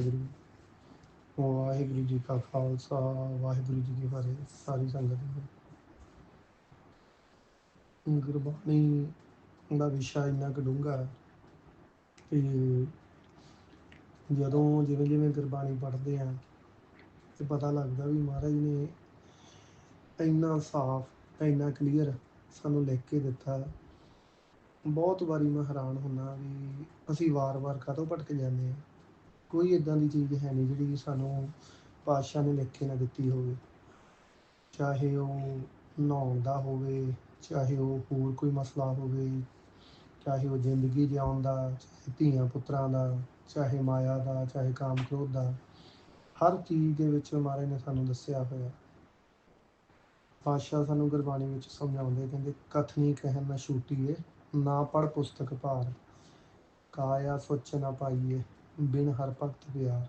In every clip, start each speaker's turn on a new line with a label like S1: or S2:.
S1: ਵਾਹਿਗੁਰੂ ਵਾਹਿਗੁਰੂ ਜੀ ਕਾ ਖਾਲਸਾ, ਵਾਹਿਗੁਰੂ ਜੀ ਕੀ ਫਤਿਹ, ਸਾਰੀ ਸੰਗਤ ਨੂੰ ਗੁਰਬਾਣੀ ਦਾ ਵਿਸ਼ਾ ਇੰਨਾ ਕੁ ਡੂੰਘਾ ਕਿ ਜਦੋਂ ਜਿਵੇਂ ਜਿਵੇਂ ਗੁਰਬਾਣੀ ਪੜ੍ਹਦੇ ਆ ਤੇ ਪਤਾ ਲੱਗਦਾ ਵੀ ਮਹਾਰਾਜ ਨੇ ਇੰਨਾ ਸਾਫ਼, ਇੰਨਾ ਕਲੀਅਰ ਸਾਨੂੰ ਲਿਖ ਕੇ ਦਿੱਤਾ। ਬਹੁਤ ਵਾਰੀ ਮੈਂ ਹੈਰਾਨ ਹੁੰਨਾ ਵੀ ਅਸੀਂ ਵਾਰ-ਵਾਰ ਕਾਹਤੋਂ ਭਟਕ ਜਾਂਦੇ ਹਾਂ। ਕੋਈ ਇਦਾਂ ਦੀ ਚੀਜ਼ ਹੈ ਨਹੀਂ ਜਿਹੜੀ ਸਾਨੂੰ ਪਾਤਸ਼ਾਹ ਨੇ ਲਿਖ ਕੇ ਨਾ ਦਿੱਤੀ ਹੋਵੇ। ਚਾਹੇ ਉਹ ਨਹਾਉਣ ਦਾ ਹੋਵੇ, ਚਾਹੇ ਉਹ ਹੋਰ ਕੋਈ ਮਸਲਾ ਹੋਵੇ, ਚਾਹੇ ਉਹ ਜ਼ਿੰਦਗੀ ਜਿਉਣ ਦਾ, ਚਾਹੇ ਧੀਆਂ ਪੁੱਤਰਾਂ ਦਾ, ਚਾਹੇ ਮਾਇਆ ਦਾ, ਚਾਹੇ ਕਾਮ ਕ੍ਰੋਧ ਦਾ, ਹਰ ਚੀਜ਼ ਦੇ ਵਿੱਚ ਮਹਾਰਾਜ ਨੇ ਸਾਨੂੰ ਦੱਸਿਆ ਹੋਇਆ। ਪਾਤਸ਼ਾਹ ਸਾਨੂੰ ਗੁਰਬਾਣੀ ਵਿੱਚ ਸਮਝਾਉਂਦੇ ਕਹਿੰਦੇ ਕਥਨੀ ਕਹਿਣ ਨਾ ਛੂਟੀਏ, ਨਾ ਪੜ ਪੁਸਤਕ ਭਾਰ। ਕਾਇਆ ਸੋਚ ਨਾ ਪਾਈਏ ਬਿਨ ਹਰ ਭਗਤ ਪਿਆਰ।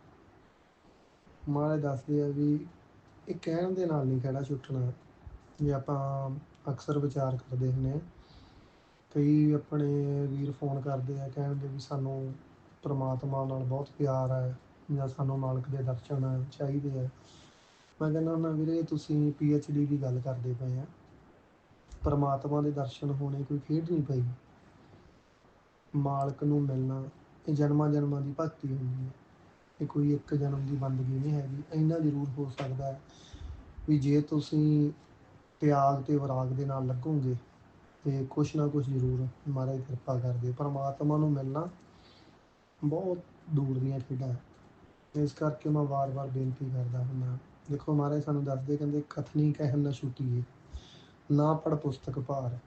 S1: ਮਹਾਰਾਜ ਦੱਸਦੇ ਆ ਵੀ ਇਹ ਕਹਿਣ ਦੇ ਨਾਲ ਨਹੀਂ ਕਿਹੜਾ ਛੁੱਟਣਾ। ਜੇ ਆਪਾਂ ਅਕਸਰ ਵਿਚਾਰ ਕਰਦੇ ਹੁੰਦੇ ਕਈ ਆਪਣੇ ਵੀਰ ਫੋਨ ਕਰਦੇ ਆ ਕਹਿੰਦੇ ਵੀ ਸਾਨੂੰ ਪ੍ਰਮਾਤਮਾ ਨਾਲ ਬਹੁਤ ਪਿਆਰ ਹੈ ਜਾਂ ਸਾਨੂੰ ਮਾਲਕ ਦੇ ਦਰਸ਼ਨ ਚਾਹੀਦੇ ਆ। ਮੈਂ ਕਹਿੰਦਾ ਹੁੰਦਾ, ਵੀਰੇ, ਤੁਸੀਂ ਪੀ ਐਚ ਡੀ ਦੀ ਗੱਲ ਕਰਦੇ ਪਏ ਆ। ਪਰਮਾਤਮਾ ਦੇ ਦਰਸ਼ਨ ਹੋਣੇ ਕੋਈ ਖੇਡ ਨਹੀਂ ਪਈ। ਮਾਲਕ ਨੂੰ ਮਿਲਣਾ ਇਹ ਜਨਮਾਂ ਜਨਮਾਂ ਦੀ ਭਗਤੀ ਹੁੰਦੀ ਹੈ ਇਹ ਕੋਈ ਇੱਕ ਜਨਮ ਦੀ ਬੰਦਗੀ ਨਹੀਂ ਹੈਗੀ। ਇੰਨਾ ਜ਼ਰੂਰ ਹੋ ਸਕਦਾ ਹੈ ਵੀ ਜੇ ਤੁਸੀਂ ਤਿਆਗ ਤੇ ਵਿਰਾਗ ਦੇ ਨਾਲ ਲੱਗੋਗੇ ਤੇ ਕੁਛ ਨਾ ਕੁਛ ਜ਼ਰੂਰ ਮਹਾਰਾਜ ਕਿਰਪਾ ਕਰਦੇ। ਪਰਮਾਤਮਾ ਨੂੰ ਮਿਲਣਾ ਬਹੁਤ ਦੂਰ ਦੀਆਂ ਖੇਡਾਂ ਇਸ ਕਰਕੇ ਮੈਂ ਵਾਰ-ਵਾਰ ਬੇਨਤੀ ਕਰਦਾ ਹੁੰਦਾ ਦੇਖੋ ਮਹਾਰਾਜ ਸਾਨੂੰ ਦੱਸਦੇ ਕਹਿੰਦੇ, ਕਥਨੀ ਕਹਿਣ ਨਾ ਛੁੱਟੀਏ, ਨਾ ਪੜ ਪੁਸਤਕ ਭਾਰ।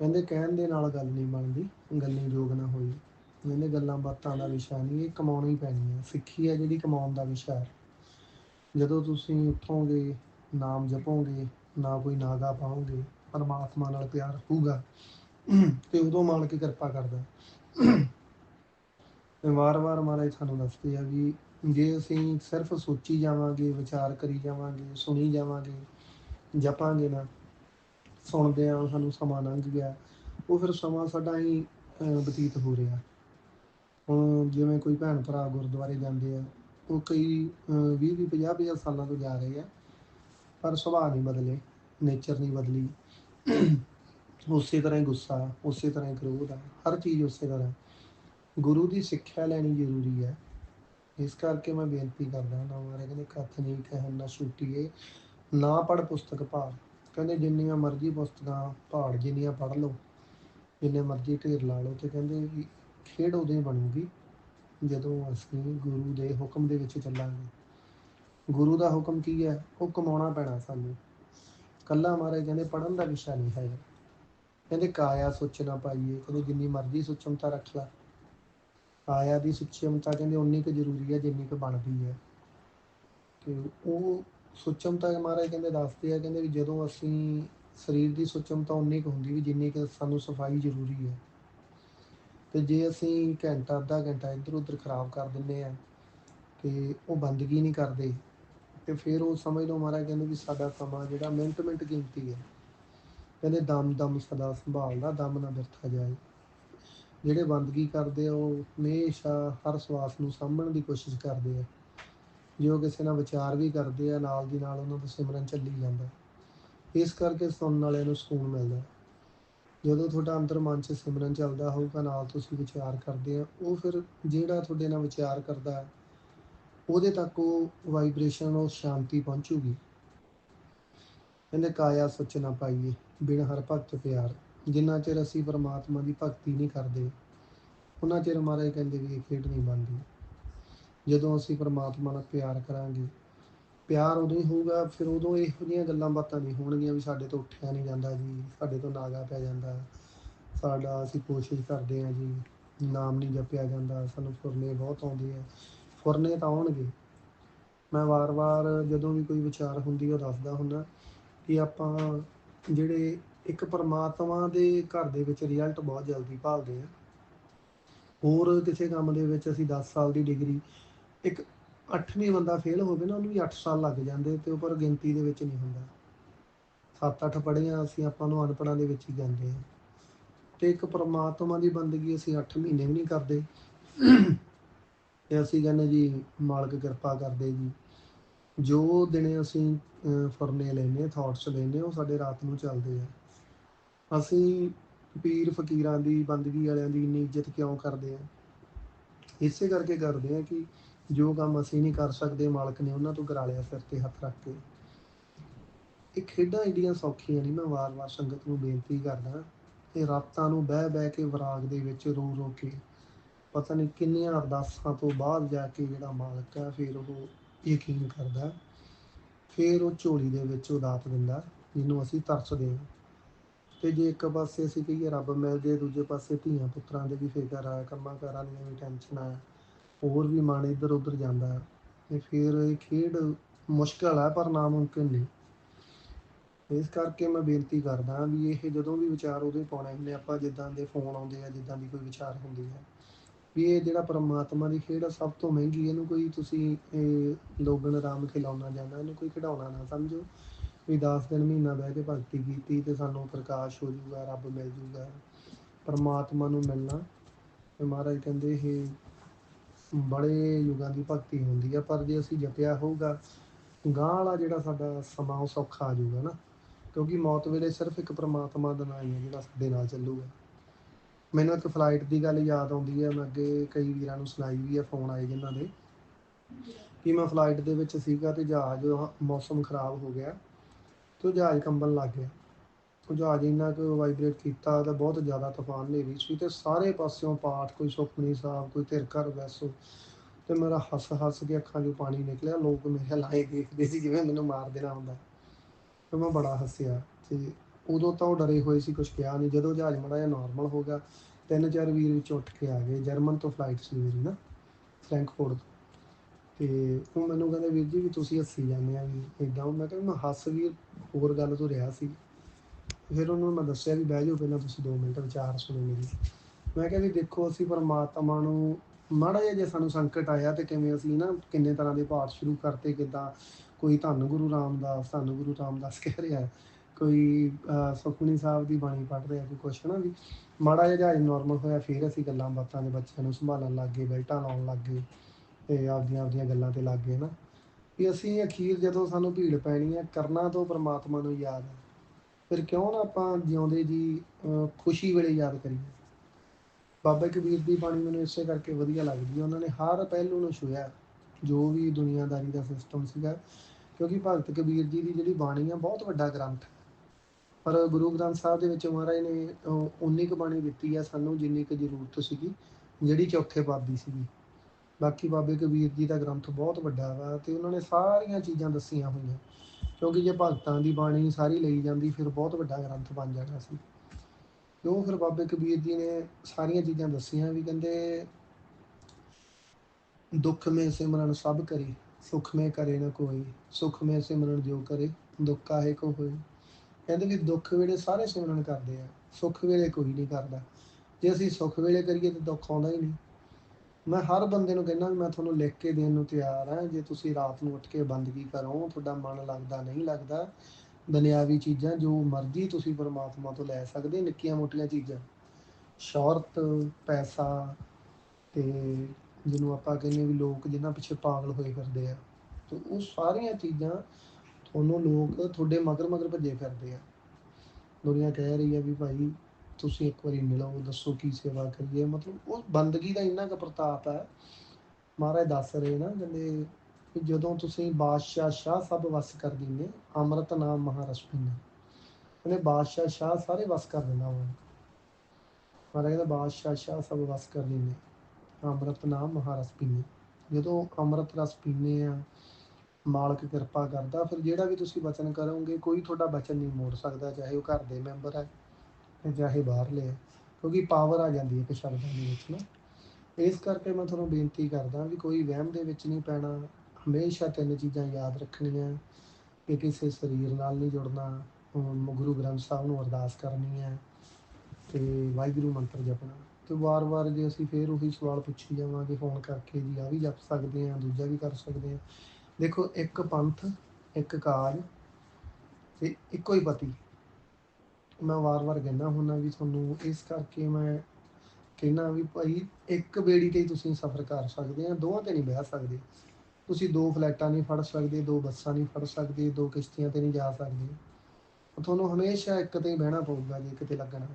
S1: ਕਹਿੰਦੇ, ਕਹਿਣ ਦੇ ਨਾਲ ਗੱਲ ਨਹੀਂ ਬਣਦੀ, ਗੱਲੀ ਜੋਗ ਨਾ ਹੋਈ। ਇਹਨੇ ਗੱਲਾਂ ਬਾਤਾਂ ਦਾ ਵਿਸ਼ਾ ਨਹੀਂ, ਇਹ ਕਮਾਉਣੀ ਪੈਣੀ ਹੈ। ਸਿੱਖੀ ਹੈ ਜਿਹੜੀ ਕਮਾਉਣ ਦਾ ਵਿਸ਼ਾ ਹੈ। ਜਦੋਂ ਤੁਸੀਂ ਉੱਠੋਗੇ, ਨਾਮ ਜਪੋਗੇ, ਨਾ ਕੋਈ ਨਾਗਾ ਪਾਓਗੇ, ਪਰਮਾਤਮਾ ਨਾਲ ਪਿਆਰ ਹੋਊਗਾ ਤੇ ਉਦੋਂ ਮਾਲਕ ਕਿਰਪਾ ਕਰਦਾ ਤੇ ਵਾਰ-ਵਾਰ ਮਹਾਰਾਜ ਸਾਨੂੰ ਦੱਸਦੇ ਆ ਵੀ ਜੇ ਅਸੀਂ ਸਿਰਫ ਸੋਚੀ ਜਾਵਾਂਗੇ, ਵਿਚਾਰ ਕਰੀ ਜਾਵਾਂਗੇ, ਸੁਣੀ ਜਾਵਾਂਗੇ, ਜਪਾਂਗੇ ਨਾ ਸੁਣਦੇ ਆ ਸਾਨੂੰ ਸਮਾਂ ਲੰਘ ਗਿਆ, ਉਹ ਫਿਰ ਸਮਾਂ ਸਾਡਾ ਹੀ ਬਤੀਤ ਹੋ ਰਿਹਾ। ਹੁਣ ਜਿਵੇਂ ਕੋਈ ਭੈਣ ਭਰਾ ਗੁਰਦੁਆਰੇ ਜਾਂਦੇ ਆ, ਉਹ ਕਈ 20 20 50 50 ਸਾਲਾਂ ਤੋਂ ਜਾ ਰਹੇ ਆ, ਪਰ ਸੁਭਾਅ ਨਹੀਂ ਬਦਲੇ ਨੇਚਰ ਨਹੀਂ ਬਦਲੀ। ਉਸੇ ਤਰ੍ਹਾਂ ਹੀ ਗੁੱਸਾ, ਉਸੇ ਤਰ੍ਹਾਂ ਹੀ ਕ੍ਰੋਧ ਆ, ਹਰ ਚੀਜ਼ ਉਸੇ ਤਰ੍ਹਾਂ। ਗੁਰੂ ਦੀ ਸਿੱਖਿਆ ਲੈਣੀ ਜ਼ਰੂਰੀ ਹੈ ਇਸ ਕਰਕੇ ਮੈਂ ਬੇਨਤੀ ਕਰਦਾ ਹਾਂ ਮਾਰੇ ਕਹਿੰਦੇ ਕੱਥ ਨਹੀਂ ਕਹਿਣ, ਨਾ ਛੁੱਟੀਏ ਨਾ ਪੜ ਪੁਸਤਕ ਭਾਰ ਕਹਿੰਦੇ ਜਿੰਨੀਆਂ ਮਰਜ਼ੀ ਪੁਸਤਕਾਂ ਭਾੜ ਜਿੰਨੀਆਂ ਪੜ ਲਓ, ਜਿੰਨੇ ਮਰਜ਼ੀ ਢੇਰ ਲਾ ਲਓ ਤੇ ਕਹਿੰਦੇ ਖੇਡ ਉਦੋਂ ਹੀ ਬਣੂਗੀ, ਜਦੋਂ ਅਸੀਂ ਗੁਰੂ ਦੇ ਹੁਕਮ ਦੇ ਵਿੱਚ ਚੱਲਾਂਗੇ। ਗੁਰੂ ਦਾ ਹੁਕਮ ਕੀ ਹੈ? ਉਹ ਕਮਾਉਣਾ ਪੈਣਾ ਸਾਨੂੰ। ਕੱਲਾ ਮਹਾਰਾਜ ਕਹਿੰਦੇ ਪੜਨ ਦਾ ਵਿਸ਼ਾ ਨਹੀਂ ਹੈ। ਕਹਿੰਦੇ, ਕਾਇਆ ਸੋਚਣਾ ਪਾਈਏ। ਕਹਿੰਦੇ ਜਿੰਨੀ ਮਰਜ਼ੀ ਸੁਚਮਤਾ ਰੱਖ ਲਾ। ਕਾਇਆ ਦੀ ਸੁਚਮਤਾ ਕਹਿੰਦੇ ਉਨੀ ਕੁ ਜ਼ਰੂਰੀ ਹੈ ਜਿੰਨੀ ਕੁ ਬਣਦੀ ਹੈ। ਤੇ ਉਹ ਸੁਚਮਤਾ ਮਹਾਰਾਜ ਕਹਿੰਦੇ, ਦੱਸਦੇ ਆ, ਕਹਿੰਦੇ ਵੀ ਜਦੋਂ ਅਸੀਂ ਸਰੀਰ ਦੀ ਸੁਚਮਤਾ ਉਨੀ ਕੁ ਹੁੰਦੀ ਵੀ ਜਿੰਨੀ ਕੁ ਸਾਨੂੰ ਸਫ਼ਾਈ ਜ਼ਰੂਰੀ ਹੈ। ਤੇ ਜੇ ਅਸੀਂ ਘੰਟਾ, ਅੱਧਾ ਘੰਟਾ ਇੱਧਰ ਉੱਧਰ ਖਰਾਬ ਕਰ ਦਿੰਨੇ ਆ ਤੇ ਉਹ ਬੰਦਗੀ ਨਹੀਂ ਕਰਦੇ, ਤੇ ਫਿਰ ਉਹ ਸਮਝ ਲਓ ਮਹਾਰਾਜ ਕਹਿੰਦੇ ਵੀ ਸਾਡਾ ਸਮਾਂ ਜਿਹੜਾ ਮਿੰਟ ਮਿੰਟ ਕੀਮਤੀ ਹੈ, ਕਹਿੰਦੇ ਦਮ ਦਮ ਸਦਾ ਸੰਭਾਲਦਾ, ਦਮ ਨਾ ਬਿਰਥਾ ਜਾਏ। ਜਿਹੜੇ ਬੰਦਗੀ ਕਰਦੇ ਆ, ਉਹ ਹਮੇਸ਼ਾ ਹਰ ਸਵਾਸ ਨੂੰ ਸਾਂਭਣ ਦੀ ਕੋਸ਼ਿਸ਼ ਕਰਦੇ ਆ। ਜੇ ਉਹ ਕਿਸੇ ਨਾਲ ਵਿਚਾਰ ਵੀ ਕਰਦੇ ਆ, ਨਾਲ ਦੀ ਨਾਲ ਉਹਨਾਂ ਦਾ ਸਿਮਰਨ ਚੱਲੀ ਜਾਂਦਾ। ਇਸ ਕਰਕੇ ਸੁਣਨ ਵਾਲਿਆਂ ਨੂੰ ਸਕੂਨ ਮਿਲਦਾ। ਜਦੋਂ ਤੁਹਾਡਾ ਅੰਦਰ ਮਨ 'ਚ ਸਿਮਰਨ ਚੱਲਦਾ ਹੋਊਗਾ, ਨਾਲ ਤੁਸੀਂ ਵਿਚਾਰ ਕਰਦੇ ਆ, ਉਹ ਫਿਰ ਜਿਹੜਾ ਤੁਹਾਡੇ ਨਾਲ ਵਿਚਾਰ ਕਰਦਾ ਉਹਦੇ ਤੱਕ ਉਹ ਵਾਈਬ੍ਰੇਸ਼ਨ ਉਹ ਸ਼ਾਂਤੀ ਪਹੁੰਚੂਗੀ। ਕਹਿੰਦੇ, ਕਾਇਆ ਸੋਚਣਾ ਪਾਈਏ, ਬਿਨ ਹਰ ਭਗਤ ਪਿਆਰ। ਜਿੰਨਾ ਚਿਰ ਅਸੀਂ ਪਰਮਾਤਮਾ ਦੀ ਭਗਤੀ ਨਹੀਂ ਕਰਦੇ ਉਹਨਾਂ ਚਿਰ ਮਹਾਰਾਜ ਕਹਿੰਦੇ ਵੀ ਇਹ ਖੇਡ ਨਹੀਂ ਬਣਦੀ। ਜਦੋਂ ਅਸੀਂ ਪਰਮਾਤਮਾ ਨਾਲ ਪਿਆਰ ਕਰਾਂਗੇ ਪਿਆਰ ਉਦੋਂ ਹੀ ਹੋਊਗਾ, ਫਿਰ ਉਦੋਂ ਇਹੋ ਜਿਹੀਆਂ ਗੱਲਾਂ ਬਾਤਾਂ ਨਹੀਂ ਹੋਣਗੀਆਂ ਵੀ ਸਾਡੇ ਤੋਂ ਉੱਠਿਆ ਨਹੀਂ ਜਾਂਦਾ ਜੀ, ਸਾਡੇ ਤੋਂ ਨਾਗਾ ਪੈ ਜਾਂਦਾ। ਸਾਡਾ ਅਸੀਂ ਕੋਸ਼ਿਸ਼ ਕਰਦੇ ਹਾਂ ਜੀ, ਨਾਮ ਨਹੀਂ ਜਪਿਆ ਜਾਂਦਾ, ਸਾਨੂੰ ਫੁਰਨੇ ਬਹੁਤ ਆਉਂਦੇ ਆ। ਫੁਰਨੇ ਤਾਂ ਆਉਣਗੇ। ਮੈਂ ਵਾਰ-ਵਾਰ ਜਦੋਂ ਵੀ ਕੋਈ ਵਿਚਾਰ ਹੁੰਦੀ ਉਹ ਦੱਸਦਾ ਹੁੰਦਾ ਕਿ ਆਪਾਂ ਜਿਹੜੇ ਇੱਕ ਪਰਮਾਤਮਾ ਦੇ ਘਰ ਦੇ ਵਿੱਚ ਰਿਜ਼ਲਟ ਬਹੁਤ ਜਲਦੀ ਭਾਲਦੇ ਆ। ਹੋਰ ਕਿਸੇ ਕੰਮ ਦੇ ਵਿੱਚ ਅਸੀਂ 10 ਸਾਲ ਦੀ ਡਿਗਰੀ ਇੱਕ 8ਵੀਂ ਬੰਦਾ ਫੇਲ ਹੋਵੇ ਨਾ ਉਹਨੂੰ ਵੀ 8 ਸਾਲ ਲੱਗ ਜਾਂਦੇ ਤੇ ਉਹ ਪਰ ਗਿਣਤੀ ਦੇ ਵਿੱਚ ਨਹੀਂ ਹੁੰਦਾ। 7-8 ਪੜ੍ਹੀਆਂ ਅਸੀਂ ਆਪਾਂ ਨੂੰ ਅਨਪੜਾਂ ਦੇ ਵਿੱਚ ਹੀ ਜਾਂਦੇ ਆ। ਤੇ ਇੱਕ ਪਰਮਾਤਮਾ ਦੀ ਬੰਦਗੀ ਅਸੀਂ 8 ਮਹੀਨੇ ਵੀ ਨਹੀਂ ਕਰਦੇ। ਤੇ ਅਸੀਂ ਕਹਿੰਦੇ ਜੀ ਮਾਲਕ ਕਿਰਪਾ ਕਰਦੇ ਜੀ। ਜੋ ਦਿਨੇ ਅਸੀਂ ਅਹ, ਫੁਰਨੇ ਲੈਨੇ ਥਾਟਸ ਲੈਨੇ ਉਹ ਸਾਡੇ ਰਾਤ ਨੂੰ ਚੱਲਦੇ ਆ। ਅਸੀਂ ਪੀਰ ਫਕੀਰਾਂ ਦੀ ਬੰਦਗੀ ਵਾਲਿਆਂ ਦੀ ਇੰਨੀ ਇੱਜ਼ਤ ਕਿਉਂ ਕਰਦੇ ਆ? ਇਸੇ ਕਰਕੇ ਕਰਦੇ ਆ ਕਿ ਜੋ ਕੰਮ ਅਸੀਂ ਨਹੀਂ ਕਰ ਸਕਦੇ, ਮਾਲਕ ਨੇ ਉਹਨਾਂ ਤੋਂ ਕਰਾ ਲਿਆ ਸਿਰ ਤੇ ਹੱਥ ਰੱਖ ਕੇ। ਇਹ ਖੇਡਾਂ ਇੰਡੀਆਂ ਸੌਖੀਆਂ ਨਹੀਂ, ਮੈਂ ਵਾਰ-ਵਾਰ ਸੰਗਤ ਨੂੰ ਬੇਨਤੀ ਕਰਦਾ ਇਹ ਰਾਤਾਂ ਨੂੰ ਬਹਿ ਬਹਿ ਕੇ ਵਿਰਾਗ ਦੇ ਵਿੱਚ ਰੋ ਰੋ ਕੇ ਪਤਾ ਨਹੀਂ ਕਿੰਨੀਆਂ ਅਰਦਾਸਾਂ ਤੋਂ ਬਾਅਦ ਜਾ ਕੇ ਜਿਹੜਾ ਮਾਲਕ ਹੈ, ਫਿਰ ਉਹ ਯਕੀਨ ਕਰਦਾ ਫਿਰ ਉਹ ਝੋਲੀ ਦੇ ਵਿੱਚ ਉਹ ਦਾਤ ਦਿੰਦਾ ਜਿਹਨੂੰ ਅਸੀਂ ਤਰਸਦੇ ਹਾਂ। ਤੇ ਜੇ ਇੱਕ ਪਾਸੇ ਅਸੀਂ ਕਹੀਏ, ਰੱਬ ਮਿਲ ਜੇ ਦੂਜੇ ਪਾਸੇ ਧੀਆਂ ਪੁੱਤਰਾਂ ਦੇ ਵੀ ਫਿਕਰ ਆ ਕੰਮਾਂ ਕਾਰਾਂ ਦੀਆਂ ਵੀ ਟੈਨਸ਼ਨ ਆ। ਹੋਰ ਵੀ ਮਨ ਇੱਧਰ ਉੱਧਰ ਜਾਂਦਾ ਹੈ। ਤੇ ਫਿਰ ਇਹ ਖੇਡ ਮੁਸ਼ਕਲ ਹੈ, ਪਰ ਨਾਮੁਮਕਿਨ ਨਹੀਂ। ਇਸ ਕਰਕੇ ਮੈਂ ਬੇਨਤੀ ਕਰਦਾ ਵੀ ਇਹ ਜਦੋਂ ਵੀ ਵਿਚਾਰ ਉਹਦੇ ਪਾਉਣੇ ਹੁੰਦੇ ਆਪਾਂ ਜਿੱਦਾਂ ਦੇ ਫੋਨ ਆਉਂਦੇ ਆ, ਜਿੱਦਾਂ ਦੀ ਕੋਈ ਵਿਚਾਰ ਹੁੰਦੀ ਹੈ। ਵੀ ਇਹ ਜਿਹੜਾ ਪਰਮਾਤਮਾ ਦੀ ਖੇਡ ਆ, ਸਭ ਤੋਂ ਮਹਿੰਗੀ, ਇਹਨੂੰ ਕੋਈ ਤੁਸੀਂ ਇਹ ਲੋਗਨ ਆਰਾਮ ਖਿਲਾਉਣਾ ਜਾਂਦਾ, ਇਹਨੂੰ ਕੋਈ ਖਿਡਾਉਣਾ ਨਾ ਸਮਝੋ। ਵੀ 10 ਦਿਨ ਮਹੀਨਾ ਬਹਿ ਕੇ ਭਗਤੀ ਕੀਤੀ ਤੇ ਸਾਨੂੰ ਪ੍ਰਕਾਸ਼ ਹੋ ਜਾਊਗਾ, ਰੱਬ ਮਿਲ ਜਾਊਗਾ। ਪਰਮਾਤਮਾ ਨੂੰ ਮਿਲਣਾ। ਤੇ ਮਹਾਰਾਜ ਕਹਿੰਦੇ ਇਹ ਬੜੇ ਯੁਗਾਂ ਦੀ ਭਗਤੀ ਹੁੰਦੀ ਆ, ਪਰ ਜੇ ਅਸੀਂ ਜਪਿਆ ਹੋਊਗਾ ਗਾਂ ਵਾਲਾ ਜਿਹੜਾ ਸਾਡਾ ਸਮਾਂ ਉਹ ਸੌਖਾ ਆ ਜਾਊਗਾ ਨਾ, ਕਿਉਂਕਿ ਮੌਤ ਵੇਲੇ ਸਿਰਫ ਇੱਕ ਪ੍ਰਮਾਤਮਾ ਦਾ ਨਾਂ ਹੀ ਹੈ ਜਿਹੜਾ ਸਾਡੇ ਨਾਲ ਚੱਲੂਗਾ। ਮੈਨੂੰ ਇੱਕ ਫਲਾਈਟ ਦੀ ਗੱਲ ਯਾਦ ਆਉਂਦੀ ਹੈ ਮੈਂ ਅੱਗੇ ਕਈ ਵੀਰਾਂ ਨੂੰ ਸੁਣਾਈ ਵੀ ਹੈ ਫੋਨ ਆਏ ਜਿਨ੍ਹਾਂ ਦੇ, ਕਿ ਮੈਂ ਫਲਾਈਟ ਦੇ ਵਿੱਚ ਸੀਗਾ ਤੇ ਜਹਾਜ਼, ਮੌਸਮ ਖਰਾਬ ਹੋ ਗਿਆ ਤੇ ਉਹ ਜਹਾਜ਼ ਕੰਬਣ ਲੱਗ ਗਿਆ। ਜਹਾਜ਼ ਇੰਨਾ ਕੁ ਵਾਈਬ੍ਰੇਟ ਕੀਤਾ ਤਾਂ ਬਹੁਤ ਜ਼ਿਆਦਾ ਤੂਫਾਨ ਹਨੇਰੀ ਸੀ ਤੇ ਸਾਰੇ ਪਾਸਿਓਂ ਪਾਠ, ਕੋਈ ਸੁਖਮਨੀ ਸਾਹਿਬ, ਕੋਈ ਧਿਰ ਘਰ ਵੈਸੋ ਤੇ ਮੇਰਾ ਹੱਸ ਹੱਸ ਕੇ ਅੱਖਾਂ 'ਚੋਂ ਪਾਣੀ ਨਿਕਲਿਆ। ਲੋਕ ਮੇਰੇ ਲਾਏ ਦੇਖਦੇ ਸੀ, ਜਿਵੇਂ ਮੈਨੂੰ ਮਾਰ ਦੇਣਾ ਹੁੰਦਾ। ਤੇ ਮੈਂ ਬੜਾ ਹੱਸਿਆ। ਤੇ ਉਦੋਂ ਤਾਂ ਉਹ ਡਰੇ ਹੋਏ ਸੀ ਕੁਝ ਕਿਹਾ ਨਹੀਂ। ਜਦੋਂ ਜਹਾਜ਼ ਮੜਾ ਜਿਹਾ ਨਾਰਮਲ ਹੋ ਗਿਆ, ਤਿੰਨ ਚਾਰ ਵੀਰ ਵਿੱਚ ਉੱਠ ਕੇ ਆ ਗਏ। ਜਰਮਨ ਤੋਂ ਫਲਾਈਟ ਸੀ ਮੇਰੀ ਨਾ, ਫਰੈਂਕਫਰਟ ਤੋਂ। ਤੇ ਉਹ ਮੈਨੂੰ ਕਹਿੰਦੇ, ਵੀਰ ਜੀ, ਵੀ ਤੁਸੀਂ ਹੱਸੀ ਜਾਂਦੇ ਆ ਵੀ ਇਦਾਂ ਮੈਂ ਕਿਹਾ, ਮੈਂ ਹੱਸ ਵੀ, ਹੋਰ ਗੱਲ ਤੋਂ ਰਿਹਾ ਸੀ। ਫਿਰ ਉਹਨਾਂ ਨੂੰ ਮੈਂ ਦੱਸਿਆ ਵੀ ਬਹਿ ਜਾਓ ਪਹਿਲਾਂ ਤੁਸੀਂ 2 ਮਿੰਟ ਵਿਚਾਰ ਸੁਣੋ ਮੇਰੀ। ਮੈਂ ਕਿਹਾ ਵੀ ਦੇਖੋ ਅਸੀਂ ਪਰਮਾਤਮਾ ਨੂੰ ਮਾੜਾ ਜਿਹਾ ਜੇ ਸਾਨੂੰ ਸੰਕਟ ਆਇਆ ਤੇ ਕਿਵੇਂ ਅਸੀਂ ਨਾ ਕਿੰਨੇ ਤਰ੍ਹਾਂ ਦੇ ਪਾਠ ਸ਼ੁਰੂ ਕਰਤੇ ਕਿਦਾਂ ਕੋਈ ਧੰਨ ਗੁਰੂ ਰਾਮਦਾਸ ਧੰਨ ਗੁਰੂ ਰਾਮਦਾਸ ਕਹਿ ਰਿਹਾ ਕੋਈ ਅਹ, ਸੁਖਮਨੀ ਸਾਹਿਬ ਦੀ ਬਾਣੀ ਪੜ੍ਹ ਰਿਹਾ ਕੋਈ ਕੁਛ ਨਾ ਵੀ। ਮਾੜਾ ਜਿਹਾ ਜਹਾਜ਼ ਨਾਰਮਲ ਹੋਇਆ ਫਿਰ ਅਸੀਂ ਗੱਲਾਂ ਬਾਤਾਂ ਦੇ ਬੱਚਿਆਂ ਨੂੰ ਸੰਭਾਲਣ ਲੱਗ ਗਏ ਬੈਲਟਾਂ ਲਾਉਣ ਲੱਗ ਗਏ ਤੇ ਆਪਦੀਆਂ ਆਪਦੀਆਂ ਗੱਲਾਂ ਤੇ ਲੱਗ ਗਏ ਨਾ ਵੀ ਅਸੀਂ ਅਖੀਰ ਜਦੋਂ ਸਾਨੂੰ ਭੀੜ ਪੈਣੀ ਹੈ ਕਰਨਾ ਤੋਂ ਪਰਮਾਤਮਾ ਨੂੰ ਯਾਦ ਹੈ ਫਿਰ ਕਿਉਂ ਨਾ ਆਪਾਂ ਜਿਉਂਦੇ ਜੀ ਖੁਸ਼ੀ ਵੇਲੇ ਯਾਦ ਕਰੀਏ। ਬਾਬਾ ਕਬੀਰ ਦੀ ਬਾਣੀ ਮੈਨੂੰ ਇਸੇ ਕਰਕੇ ਵਧੀਆ ਲੱਗਦੀ ਹੈ, ਉਹਨਾਂ ਨੇ ਹਰ ਪਹਿਲੂ ਨੂੰ ਛੂਹਿਆ। ਜੋ ਵੀ ਦੁਨੀਆਦਾਰੀ ਦਾ ਸਿਸਟਮ ਸੀਗਾ, ਕਿਉਂਕਿ ਭਗਤ ਕਬੀਰ ਜੀ ਦੀ ਜਿਹੜੀ ਬਾਣੀ ਆ, ਬਹੁਤ ਵੱਡਾ ਗ੍ਰੰਥ ਹੈ। ਪਰ ਗੁਰੂ ਗ੍ਰੰਥ ਸਾਹਿਬ ਦੇ ਵਿੱਚ ਮਹਾਰਾਜ ਨੇ ਉਨੀ ਕੁ ਬਾਣੀ ਦਿੱਤੀ ਆ ਸਾਨੂੰ, ਜਿੰਨੀ ਕੁ ਜ਼ਰੂਰਤ ਸੀਗੀ, ਜਿਹੜੀ ਚੌਥੇ ਬਾਬੀ ਸੀਗੀ। ਬਾਕੀ ਬਾਬੇ ਕਬੀਰ ਜੀ ਦਾ ਗ੍ਰੰਥ ਬਹੁਤ ਵੱਡਾ ਵਾ, ਤੇ ਉਹਨਾਂ ਨੇ ਸਾਰੀਆਂ ਚੀਜ਼ਾਂ ਦੱਸੀਆਂ ਹੋਈਆਂ। ਕਿਉਂਕਿ ਜੇ ਭਗਤਾਂ ਦੀ ਬਾਣੀ ਸਾਰੀ ਲਈ ਜਾਂਦੀ, ਫਿਰ ਬਹੁਤ ਵੱਡਾ ਗ੍ਰੰਥ ਬਣ ਜਾਣਾ ਸੀ। ਕਿਉਂ? ਫਿਰ ਬਾਬੇ ਕਬੀਰ ਜੀ ਨੇ ਸਾਰੀਆਂ ਚੀਜ਼ਾਂ ਦੱਸੀਆਂ ਵੀ ਕਹਿੰਦੇ, ਦੁੱਖ ਮੇ ਸਿਮਰਨ ਸਭ ਕਰੀ, ਸੁਖ ਮੇ ਕਰੇ ਨਾ ਕੋਈ, ਸੁਖ ਮੇ ਸਿਮਰਨ ਜੋ ਕਰੇ, ਦੁੱਖ ਕਾਹੇ ਕੋ ਹੋਏ। ਕਹਿੰਦੇ ਵੀ ਦੁੱਖ ਵੇਲੇ ਸਾਰੇ ਸਿਮਰਨ ਕਰਦੇ ਆ, ਸੁੱਖ ਵੇਲੇ ਕੋਈ ਨਹੀਂ ਕਰਦਾ। ਜੇ ਅਸੀਂ ਸੁੱਖ ਵੇਲੇ ਕਰੀਏ ਤਾਂ ਦੁੱਖ ਆਉਂਦਾ ਹੀ ਨਹੀਂ ਮੈਂ ਹਰ ਬੰਦੇ ਨੂੰ ਕਹਿੰਦਾ ਮੈਂ ਤੁਹਾਨੂੰ ਲਿਖ ਕੇ ਦੇਣ ਨੂੰ ਤਿਆਰ ਹਾਂ, ਜੇ ਤੁਸੀਂ ਰਾਤ ਨੂੰ ਉੱਠ ਕੇ ਬੰਦਗੀ ਕਰੋ, ਤੁਹਾਡਾ ਮਨ ਲੱਗਦਾ, ਨਹੀਂ ਲੱਗਦਾ, ਦੁਨਿਆਵੀ ਚੀਜ਼ਾਂ ਜੋ ਮਰਜ਼ੀ ਤੁਸੀਂ ਪਰਮਾਤਮਾ ਤੋਂ ਲੈ ਸਕਦੇ, ਨਿੱਕੀਆਂ ਮੋਟੀਆਂ ਚੀਜ਼ਾਂ। ਸ਼ੌਹਰਤ, ਪੈਸਾ ਤੇ ਜਿਹਨੂੰ ਆਪਾਂ ਕਹਿੰਦੇ ਵੀ ਲੋਕ ਜਿਹਨਾਂ ਪਿੱਛੇ ਪਾਗਲ ਹੋਏ ਫਿਰਦੇ ਆ, ਤੇ ਉਹ ਸਾਰੀਆਂ ਚੀਜ਼ਾਂ ਤੁਹਾਨੂੰ ਲੋਕ ਤੁਹਾਡੇ ਮਗਰ ਮਗਰ ਭੱਜੇ ਫਿਰਦੇ ਆ। ਦੁਨੀਆ ਕਹਿ ਰਹੀ ਆ ਵੀ ਭਾਈ ਤੁਸੀਂ ਇੱਕ ਵਾਰੀ ਮਿਲੋ, ਦੱਸੋ ਕੀ ਸੇਵਾ ਕਰੀਏ। ਮਤਲਬ ਉਹ ਬੰਦਗੀ ਦਾ ਇੰਨਾ ਕੁ ਪ੍ਰਤਾਪ ਹੈ। ਮਹਾਰਾਜ ਦੱਸ ਰਹੇ ਨਾ, ਕਹਿੰਦੇ ਕਿ ਜਦੋਂ ਤੁਸੀਂ ਬਾਦਸ਼ਾਹ ਸ਼ਾਹ ਸਭ ਵਸ ਕਰ ਦਿੰਦੇ, ਅੰਮ੍ਰਿਤ ਨਾਮ ਮਹਾਰਸ ਪੀਨੇ ਕਹਿੰਦੇ ਬਾਦਸ਼ਾਹ ਸ਼ਾਹ ਸਾਰੇ ਵਸ ਕਰ ਦਿੰਦਾ ਉਹ ਮਹਾਰਾਜ ਕਹਿੰਦਾ ਬਾਦਸ਼ਾਹ ਸ਼ਾਹ ਸਭ ਵਸ ਕਰ ਦਿੰਦੇ, ਅੰਮ੍ਰਿਤ ਨਾਮ ਮਹਾਰਸ ਪੀਨੇ ਜਦੋਂ ਅੰਮ੍ਰਿਤ ਰਸ ਪੀਨੇ ਆ, ਮਾਲਕ ਕਿਰਪਾ ਕਰਦਾ, ਫਿਰ ਜਿਹੜਾ ਵੀ ਤੁਸੀਂ ਬਚਨ ਕਰੋਗੇ, ਕੋਈ ਤੁਹਾਡਾ ਬਚਨ ਨਹੀਂ ਮੋੜ ਸਕਦਾ, ਚਾਹੇ ਉਹ ਘਰ ਦੇ ਮੈਂਬਰ ਹੈ। ਤੇ ਚਾਹੇ ਬਾਹਰਲੇ ਕਿਉਂਕਿ ਪਾਵਰ ਆ ਜਾਂਦੀ ਹੈ ਕਿ ਸ਼ਬਦਾਂ ਦੇ ਵਿੱਚ ਨਾ। ਇਸ ਕਰਕੇ ਮੈਂ ਤੁਹਾਨੂੰ ਬੇਨਤੀ ਕਰਦਾ ਵੀ ਕੋਈ ਵਹਿਮ ਦੇ ਵਿੱਚ ਨਹੀਂ ਪੈਣਾ, ਹਮੇਸ਼ਾ ਤਿੰਨ ਚੀਜ਼ਾਂ ਯਾਦ ਰੱਖਣੀਆਂ ਕਿ ਕਿਸੇ ਸਰੀਰ ਨਾਲ ਨਹੀਂ ਜੁੜਨਾ ਗੁਰੂ ਗ੍ਰੰਥ ਸਾਹਿਬ ਨੂੰ ਅਰਦਾਸ ਕਰਨੀ ਹੈ ਤੇ ਵਾਹਿਗੁਰੂ ਮੰਤਰ ਜਪਣਾ। ਤੇ ਵਾਰ-ਵਾਰ ਜੇ ਅਸੀਂ ਫੇਰ ਉਹੀ ਸਵਾਲ ਪੁੱਛੀ ਜਾਵਾਂਗੇ, ਫੋਨ ਕਰਕੇ ਜੀ, ਆ ਵੀ ਜਪ ਸਕਦੇ ਆ ਦੂਜਾ ਵੀ ਕਰ ਸਕਦੇ ਆ ਦੇਖੋ, ਇੱਕ ਪੰਥ, ਇੱਕ ਕਾਜ ਤੇ ਇੱਕੋ ਹੀ ਪਤੀ। ਮੈਂ ਵਾਰ-ਵਾਰ ਕਹਿੰਦਾ ਹੁੰਦਾ ਵੀ ਤੁਹਾਨੂੰ ਇਸ ਕਰਕੇ ਮੈਂ ਕਹਿਣਾ ਵੀ ਭਾਈ ਇੱਕ ਬੇੜੀ ਤੇ ਤੁਸੀਂ ਸਫ਼ਰ ਕਰ ਸਕਦੇ ਆ, ਦੋਵਾਂ ਤੇ ਨਹੀਂ ਬਹਿ ਸਕਦੇ। ਤੁਸੀਂ ਦੋ ਫਲੈਟਾਂ ਨਹੀਂ ਫੜ ਸਕਦੇ, ਦੋ ਬੱਸਾਂ ਨਹੀਂ ਫੜ ਸਕਦੇ, ਦੋ ਕਿਸ਼ਤੀਆਂ ਤੇ ਨਹੀਂ ਜਾ ਸਕਦੇ। ਤੁਹਾਨੂੰ ਹਮੇਸ਼ਾ ਇੱਕ ਤੇ ਹੀ ਬਹਿਣਾ ਪਊਗਾ ਜੇ ਕਿਤੇ ਲੱਗਣਾ।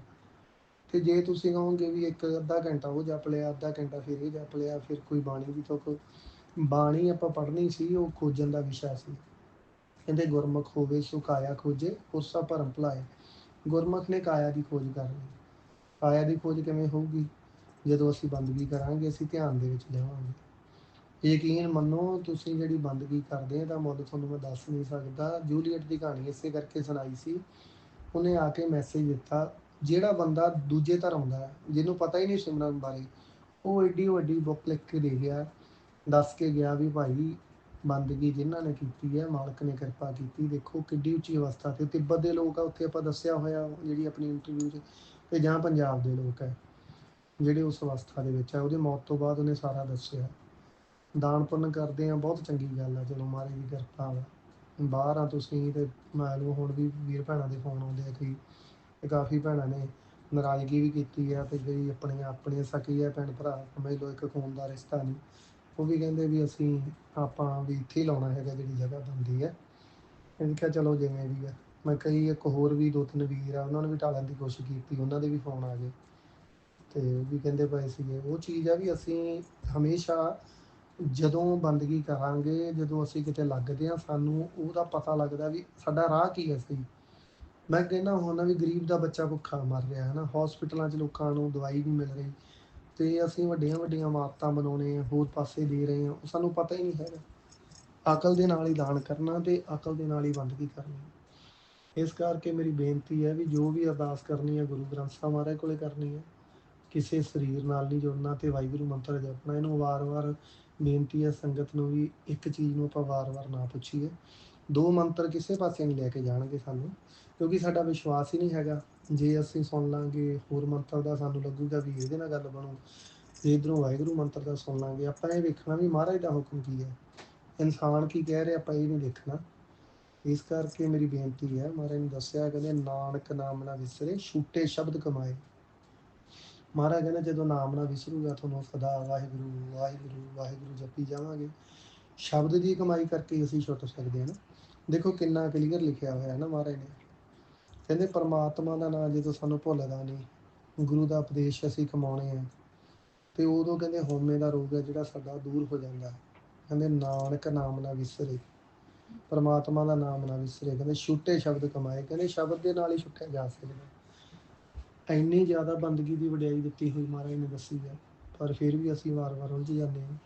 S1: ਤੇ ਜੇ ਤੁਸੀਂ ਕਹੋਗੇ ਵੀ ਇੱਕ ਅੱਧਾ ਘੰਟਾ ਉਹ ਜਪ ਲਿਆ, ਅੱਧਾ ਘੰਟਾ ਫਿਰ ਇਹ ਜਪ ਲਿਆ, ਫਿਰ ਕੋਈ ਬਾਣੀ ਦੀ ਤੋਂ ਬਾਣੀ ਆਪਾਂ ਪੜ੍ਹਨੀ ਸੀ, ਉਹ ਖੋਜਣ ਦਾ ਵਿਸ਼ਾ ਸੀ। ਕਹਿੰਦੇ ਗੁਰਮੁਖ ਹੋਵੇ ਸੋ ਖੋਜੇ ਉਸਾ ਭਰਮ ਭੁਲਾਏ। ਗੁਰਮੁਖ ਨੇ ਕਾਇਆ ਦੀ ਖੋਜ ਕਰਨੀ ਕਾਇਆ ਦੀ ਖੋਜ ਕਿਵੇਂ ਹੋਊਗੀ? ਜਦੋਂ ਅਸੀਂ ਬੰਦਗੀ ਕਰਾਂਗੇ, ਅਸੀਂ ਧਿਆਨ ਦੇ ਵਿੱਚ ਜਾਵਾਂਗੇ ਯਕੀਨ ਮੰਨੋ, ਤੁਸੀਂ ਜਿਹੜੀ ਬੰਦਗੀ ਕਰਦੇ ਆ, ਤਾਂ ਮੁੱਲ ਤੁਹਾਨੂੰ ਮੈਂ ਦੱਸ ਨਹੀਂ ਸਕਦਾ। ਜੂਲੀਅਟ ਦੀ ਕਹਾਣੀ ਇਸੇ ਕਰਕੇ ਸੁਣਾਈ ਸੀ। ਉਹਨੇ ਆ ਕੇ ਮੈਸੇਜ ਦਿੱਤਾ, ਜਿਹੜਾ ਬੰਦਾ ਦੂਜੇ ਧਰਮ ਦਾ ਜਿਹਨੂੰ ਪਤਾ ਹੀ ਨਹੀਂ ਸਿਮਰਨ ਬਾਰੇ, ਉਹ ਏਡੀ ਵੱਡੀ ਬੁੱਕ ਲਿਖ ਕੇ ਦੇ ਗਿਆ। ਦੱਸ ਕੇ ਗਿਆ ਵੀ ਭਾਈ ਬੰਦਗੀ ਜਿਨ੍ਹਾਂ ਨੇ ਕੀਤੀ ਹੈ, ਮਾਲਕ ਨੇ ਕਿਰਪਾ ਕੀਤੀ। ਦੇਖੋ ਕਿੱਡੀ ਉੱਚੀ ਅਵਸਥਾ ਤੇ ਤਿੱਬਤ ਦੇ ਲੋਕ ਆ, ਉੱਥੇ ਆਪਾਂ ਦੱਸਿਆ ਹੋਇਆ ਜਿਹੜੀ ਆਪਣੀ ਇੰਟਰਵਿਊ 'ਚ, ਤੇ ਜਾਂ ਪੰਜਾਬ ਦੇ ਲੋਕ ਹੈ ਜਿਹੜੇ ਉਸ ਅਵਸਥਾ ਦੇ ਵਿੱਚ ਆ, ਉਹਦੇ ਮੌਤ ਤੋਂ ਬਾਅਦ ਉਹਨੇ ਸਾਰਾ ਦੱਸਿਆ। ਦਾਨ ਪੁੰਨ ਕਰਦੇ ਆ ਬਹੁਤ ਚੰਗੀ ਗੱਲ ਆ ਚਲੋ ਮਹਾਰਾਜ ਦੀ ਕਿਰਪਾ ਵਾ। ਬਾਹਰ ਆ ਤੁਸੀਂ ਤੇ ਮੈਨੂੰ ਹੁਣ ਵੀ ਵੀਰ ਭੈਣਾਂ ਦੇ ਫੋਨ ਆਉਂਦੇ ਆ ਕਈ, ਤੇ ਕਾਫੀ ਭੈਣਾਂ ਨੇ ਨਾਰਾਜ਼ਗੀ ਵੀ ਕੀਤੀ ਆ, ਤੇ ਜਿਹੜੀ ਆਪਣੀਆਂ ਆਪਣੀਆਂ ਸਕੀ ਆ ਭੈਣ ਭਰਾ, ਸਮਝ ਲਓ ਇੱਕ ਖੂਨ ਦਾ ਰਿਸ਼ਤਾ ਨਹੀਂ ਉਹ ਵੀ ਕਹਿੰਦੇ ਵੀ ਅਸੀਂ ਆਪਾਂ ਵੀ ਇੱਥੇ ਹੀ ਲਾਉਣਾ ਹੈਗਾ ਜਿਹੜੀ ਜਗ੍ਹਾ ਬਣਦੀ ਹੈ। ਇਹ ਕਿਹਾ ਚਲੋ ਜਿਵੇਂ ਵੀ ਹੈ ਮੈਂ ਕਈ ਇੱਕ ਹੋਰ ਵੀ ਦੋ ਤਿੰਨ ਵੀਰ ਆ, ਉਹਨਾਂ ਨੂੰ ਵੀ ਟਾਲਣ ਦੀ ਕੋਸ਼ਿਸ਼ ਕੀਤੀ, ਉਹਨਾਂ ਦੇ ਵੀ ਫੋਨ ਆ ਗਏ। ਤੇ ਉਹ ਵੀ ਕਹਿੰਦੇ ਪਏ ਸੀਗੇ, ਉਹ ਚੀਜ਼ ਆ ਵੀ ਅਸੀਂ ਹਮੇਸ਼ਾ ਜਦੋਂ ਬੰਦਗੀ ਕਰਾਂਗੇ, ਜਦੋਂ ਅਸੀਂ ਕਿਤੇ ਲੱਗਦੇ ਆ ਸਾਨੂੰ ਉਹਦਾ ਪਤਾ ਲੱਗਦਾ ਵੀ ਸਾਡਾ ਰਾਹ ਕੀ ਹੈ ਸਹੀ। ਮੈਂ ਕਹਿੰਦਾ ਹੁੰਦਾ ਵੀ ਗਰੀਬ ਦਾ ਬੱਚਾ ਭੁੱਖਾ ਮਰ ਰਿਹਾ ਹੈ ਨਾ ਹਸਪੀਟਲਾਂ 'ਚ ਲੋਕਾਂ ਨੂੰ ਦਵਾਈ ਨਹੀਂ ਮਿਲ ਰਹੀ। ਤੇ ਅਸੀਂ ਵੱਡੀਆਂ ਵੱਡੀਆਂ ਇਮਾਰਤਾਂ ਬਣਾਉਣੇ ਆ ਹੋਰ ਪਾਸੇ ਦੇ ਰਹੇ ਆ ਉਹ ਸਾਨੂੰ ਪਤਾ ਹੀ ਨਹੀਂ ਹੈਗਾ। ਅਕਲ ਦੇ ਨਾਲ ਹੀ ਦਾਨ ਕਰਨਾ ਤੇ ਅਕਲ ਦੇ ਨਾਲ ਹੀ ਬੰਦਗੀ ਕਰਨੀ। ਇਸ ਕਰਕੇ ਮੇਰੀ ਬੇਨਤੀ ਹੈ ਵੀ ਜੋ ਵੀ ਅਰਦਾਸ ਕਰਨੀ ਹੈ, ਗੁਰੂ ਗ੍ਰੰਥ ਸਾਹਿਬ ਮਹਾਰਾਜ ਕੋਲੇ ਕਰਨੀ ਹੈ, ਕਿਸੇ ਸਰੀਰ ਨਾਲ ਨਹੀਂ ਜੁੜਨਾ ਤੇ ਵਾਹਿਗੁਰੂ ਮੰਤਰ ਜਪਣਾ। ਇਹਨੂੰ ਵਾਰ-ਵਾਰ ਬੇਨਤੀ ਹੈ ਸੰਗਤ ਨੂੰ ਵੀ ਇੱਕ ਚੀਜ਼ ਨੂੰ ਆਪਾਂ ਵਾਰ-ਵਾਰ ਨਾ ਪੁੱਛੀਏ। ਦੋ ਮੰਤਰ ਕਿਸੇ ਪਾਸੇ ਨਹੀਂ ਲੈ ਕੇ ਜਾਣਗੇ ਸਾਨੂੰ, ਕਿਉਂਕਿ ਸਾਡਾ ਵਿਸ਼ਵਾਸ ਹੀ ਨਹੀਂ ਹੈਗਾ। ਜੇ ਅਸੀਂ ਸੁਣ ਲਾਂਗੇ, ਹੋਰ ਮੰਤਰ ਦਾ ਸਾਨੂੰ ਲੱਗੂਗਾ ਵੀ ਇਹਦੇ ਨਾਲ ਗੱਲ ਬਣੂ। ਜੇ ਇਧਰੋਂ ਵਾਹਿਗੁਰੂ ਮੰਤਰ ਦਾ ਸੁਣ ਲਾਂਗੇ, ਆਪਾਂ ਇਹ ਵੇਖਣਾ ਵੀ ਮਹਾਰਾਜ ਦਾ ਹੁਕਮ ਕੀ ਹੈ। ਇਨਸਾਨ ਕੀ ਕਹਿ ਰਿਹਾ, ਆਪਾਂ ਇਹ ਨਹੀਂ ਦੇਖਣਾ। ਇਸ ਕਰਕੇ ਮੇਰੀ ਬੇਨਤੀ ਹੈ, ਮਹਾਰਾਜ ਨੇ ਦੱਸਿਆ, ਕਹਿੰਦੇ ਨਾਨਕ ਨਾਮ ਨਾ ਵਿਸਰੇ, ਛੂਟੇ ਸ਼ਬਦ ਕਮਾਏ। ਮਹਾਰਾਜ ਕਹਿੰਦੇ ਜਦੋਂ ਨਾਮ ਨਾ ਵਿਸਰੂਗਾ, ਤੁਹਾਨੂੰ ਸਦਾ ਵਾਹਿਗੁਰੂ ਵਾਹਿਗੁਰੂ ਵਾਹਿਗੁਰੂ ਜਪੀ ਜਾਵਾਂਗੇ। ਸ਼ਬਦ ਦੀ ਕਮਾਈ ਕਰਕੇ ਅਸੀਂ ਛੁੱਟ ਸਕਦੇ ਹਾਂ ਨਾ। ਦੇਖੋ ਕਿੰਨਾ ਕਲੀਅਰ ਲਿਖਿਆ ਹੋਇਆ ਹੈ ਨਾ ਮਹਾਰਾਜ ਨੇ। ਕਹਿੰਦੇ ਪਰਮਾਤਮਾ ਦਾ ਨਾਮ ਜਦੋਂ ਸਾਨੂੰ ਭੁੱਲਦਾ ਨਹੀਂ ਗੁਰੂ ਦਾ ਉਪਦੇਸ਼ ਅਸੀਂ ਕਮਾਉਣੇ ਆ। ਤੇ ਉਦੋਂ ਕਹਿੰਦੇ ਹਉਮੈ ਦਾ ਰੋਗ ਹੈ ਜਿਹੜਾ ਸਾਡਾ ਦੂਰ ਹੋ ਜਾਂਦਾ ਹੈ। ਕਹਿੰਦੇ ਨਾਨਕ ਨਾਮ ਨਾ ਵਿਸਰੇ, ਪਰਮਾਤਮਾ ਦਾ ਨਾਮ ਨਾ ਵਿਸਰੇ। ਕਹਿੰਦੇ ਛੁੱਟੇ ਸ਼ਬਦ ਕਮਾਏ, ਕਹਿੰਦੇ ਸ਼ਬਦ ਦੇ ਨਾਲ ਹੀ ਛੁੱਟਿਆ ਜਾ ਸਕਦਾ। ਇੰਨੀ ਜ਼ਿਆਦਾ ਬੰਦਗੀ ਦੀ ਵਡਿਆਈ ਦਿੱਤੀ ਹੋਈ ਮਹਾਰਾਜ ਨੇ ਦੱਸੀ ਹੈ, ਪਰ ਫਿਰ ਵੀ ਅਸੀਂ ਵਾਰ-ਵਾਰ ਉਲਝ ਜਾਂਦੇ ਹਾਂ।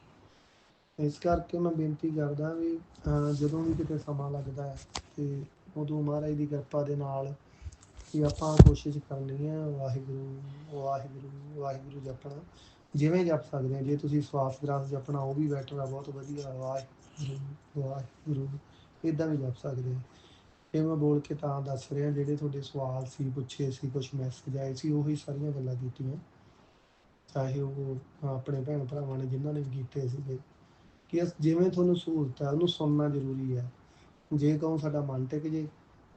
S1: ਇਸ ਕਰਕੇ ਮੈਂ ਬੇਨਤੀ ਕਰਦਾ ਵੀ ਜਦੋਂ ਵੀ ਕਿਤੇ ਸਮਾਂ ਲੱਗਦਾ ਹੈ, ਤੇ ਉਦੋਂ ਮਹਾਰਾਜ ਦੀ ਕਿਰਪਾ ਦੇ ਨਾਲ ਕਿ ਆਪਾਂ ਕੋਸ਼ਿਸ਼ ਕਰਨੀ ਹੈ ਵਾਹਿਗੁਰੂ ਵਾਹਿਗੁਰੂ ਵਾਹਿਗੁਰੂ ਜਪਣਾ। ਜਿਵੇਂ ਜਪ ਸਕਦੇ ਹਾਂ ਜੇ ਤੁਸੀਂ ਸਵਾਸ ਗ੍ਰਾਸ ਜਪਣਾ, ਉਹ ਵੀ ਬੈਟਰ ਆ ਬਹੁਤ ਵਧੀਆ, ਵਾਹਿਗੁਰੂ ਵਾਹਿਗੁਰੂ ਇਦਾਂ ਵੀ ਜਪ ਸਕਦੇ ਹਾਂ ਇਹ ਮੈਂ ਬੋਲ ਕੇ ਤਾਂ ਦੱਸ ਰਿਹਾ, ਜਿਹੜੇ ਤੁਹਾਡੇ ਸਵਾਲ ਸੀ, ਪੁੱਛੇ ਸੀ ਕੁਝ ਮੈਸੇਜ ਆਏ ਸੀ, ਉਹੀ ਸਾਰੀਆਂ ਗੱਲਾਂ ਕੀਤੀਆਂ। ਚਾਹੇ ਉਹ ਆਪਣੇ ਭੈਣ ਭਰਾਵਾਂ ਨੇ, ਜਿਨ੍ਹਾਂ ਨੇ ਵੀ ਕੀਤੇ ਸੀਗੇ। ਕਿ ਅਸ- ਜਿਵੇਂ ਤੁਹਾਨੂੰ ਸਹੂਲਤ ਹੈ ਉਹਨੂੰ ਸੁਣਨਾ ਜ਼ਰੂਰੀ ਹੈ ਜੇ ਕਹੋ ਸਾਡਾ ਮਨ ਟਿਕ ਜੇ